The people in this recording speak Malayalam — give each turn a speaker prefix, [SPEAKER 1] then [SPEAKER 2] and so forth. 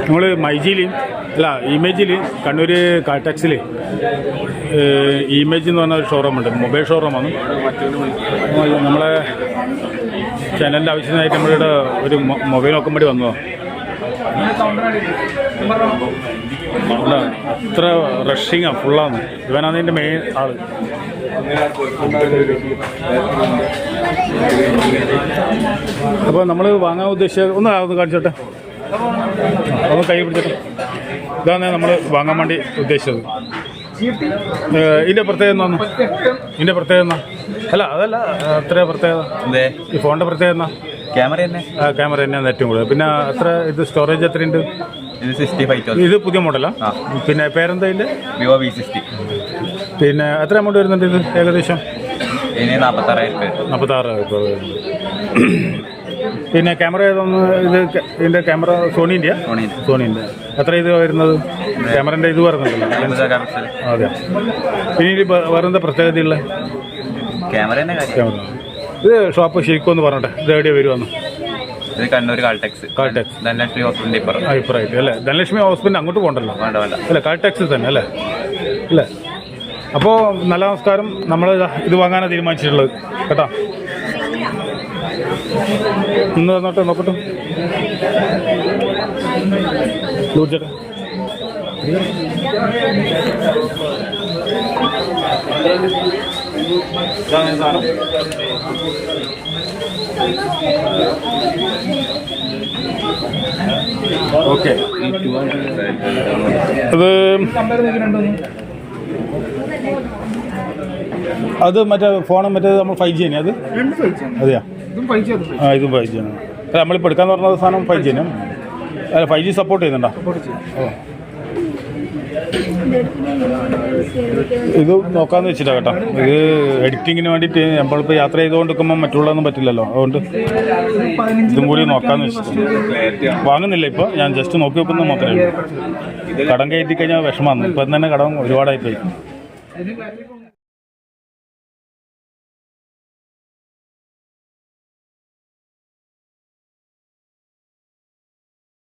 [SPEAKER 1] നമ്മൾ മൈജിയിൽ അല്ല ഇമേജിൽ കണ്ണൂർ കാട്ടക്സിൽ ഇമേജ് എന്ന് പറഞ്ഞ ഒരു ഷോറൂം ഉണ്ട്. മൊബൈൽ ഷോറൂമാണ് നമ്മളെ ചാനലിന്റെ ആവശ്യത്തിനായിട്ട് നമ്മളിവിടെ ഒരു മൊബൈൽ നോക്കാൻ വേണ്ടി വന്നതാണ് അല്ല അത്ര റഷിങ്ങാണ് ഫുള്ളാണ് ഇവനാണ് അതിന്റെ മെയിൻ ആൾ. അപ്പോൾ നമ്മൾ വാങ്ങാൻ ഉദ്ദേശിച്ച ഒന്ന് ഒന്ന് കാണിച്ചോട്ടെ. ഒന്ന് കൈ പിടിച്ചോട്ടെ. ഇതാണ് നമ്മൾ വാങ്ങാൻ വേണ്ടി ഉദ്ദേശിച്ചത്. ഇതിന്റെ പ്രത്യേകത എന്നാണ് ഇതിന്റെ പ്രത്യേകത എന്നാ അല്ല അതല്ല അത്ര പ്രത്യേകത.
[SPEAKER 2] അതെ
[SPEAKER 1] ഈ ഫോണിന്റെ പ്രത്യേകത എന്നാ
[SPEAKER 2] ക്യാമറ തന്നെ?
[SPEAKER 1] ആ ക്യാമറ തന്നെയാണ് ഏറ്റവും കൂടുതൽ. പിന്നെ അത്ര ഇത് സ്റ്റോറേജ് എത്രയുണ്ട്?
[SPEAKER 2] ഇത് സിക്സ്റ്റി ഫൈവ്
[SPEAKER 1] ഇത് പുതിയ
[SPEAKER 2] മോഡലാണ്
[SPEAKER 1] പിന്നെ പേരെന്താ ഇതിന്റെ
[SPEAKER 2] വിവോ വി സിക്സ്റ്റി
[SPEAKER 1] പിന്നെ എത്ര എമൗണ്ട് വരുന്നുണ്ട് ഇത് ഏകദേശം?
[SPEAKER 2] ഇതിന് നാൽപ്പത്താറായിരം രൂപ
[SPEAKER 1] നാൽപ്പത്താറ് ഇപ്പോൾ പിന്നെ ക്യാമറ ഏതൊന്ന് ഇത് ഇതിന്റെ ക്യാമറ സോണീന്റെ
[SPEAKER 2] സോണിന്റെ
[SPEAKER 1] സോണീന്റെ എത്ര ഇത് വരുന്നത്? ക്യാമറന്റെ ഇത് വരുന്നുണ്ടല്ലോ. അതെ. പിന്നെ ഇനി വരുന്ന പ്രത്യേകതയുള്ള?
[SPEAKER 2] Camera
[SPEAKER 1] camera. ഇത് ഷോപ്പ് ശരിക്കും ഒന്ന് പറഞ്ഞോട്ടെ. ഇത് എവിടെയാണ് വരുവാന്ന്?
[SPEAKER 2] ഇത് കണ്ണൂർ കാൾടെക്സ്.
[SPEAKER 1] കാൾടെക്സ്.
[SPEAKER 2] ധനലക്ഷ്മി ഹോസ്പിറ്റലിന്റെ ഇപ്പുറം.
[SPEAKER 1] അഭിപ്രായം അല്ലേ? ധനലക്ഷ്മി ഹോസ്പിറ്റൽ അങ്ങോട്ട് പോകണ്ടല്ലോ.
[SPEAKER 2] വേണ്ട വേണ്ട.
[SPEAKER 1] അല്ല? കാൾടാക്സിൽ തന്നെ അല്ലേ? അല്ലേ? അപ്പോൾ നല്ല നമസ്കാരം. നമ്മൾ ഇത് വാങ്ങാനാണ് തീരുമാനിച്ചിട്ടുള്ളത്. കേട്ടോ? ഇന്ന് തന്നോട്ടെ നോക്കട്ടെ. ഓക്കെ അത് അത് മറ്റേ ഫോണും മറ്റേ നമ്മൾ ഫൈവ് ജി അത്? അതെയാ? ആ ഇതും ഫൈവ് ജി ആണ്. നമ്മളിപ്പോൾ എടുക്കാന്ന് പറഞ്ഞ സാധനം ഫൈവ് ജി ആണ് അല്ല ഫൈവ് ജി സപ്പോർട്ട് ചെയ്യുന്നുണ്ടോ? ഓ. ഇത് നോക്കാന്ന് വെച്ചിട്ടാ കേട്ടോ. ഇത് എഡിറ്റിങ്ങിന് വേണ്ടിയിട്ട് നമ്മളിപ്പോൾ യാത്ര ചെയ്തുകൊണ്ടിരിക്കുമ്പോ മറ്റുള്ളതൊന്നും പറ്റില്ലല്ലോ. അതുകൊണ്ട് ഇതും കൂടി നോക്കാന്ന് വെച്ചിട്ട് വാങ്ങുന്നില്ല ഇപ്പോൾ ഞാൻ ജസ്റ്റ് നോക്കി വെക്കുന്നത് മാത്രമേ കടം കയറ്റി കഴിഞ്ഞാൽ വിഷമമാണ്. ഇപ്പം തന്നെ കടം ഒരുപാടായി പോയി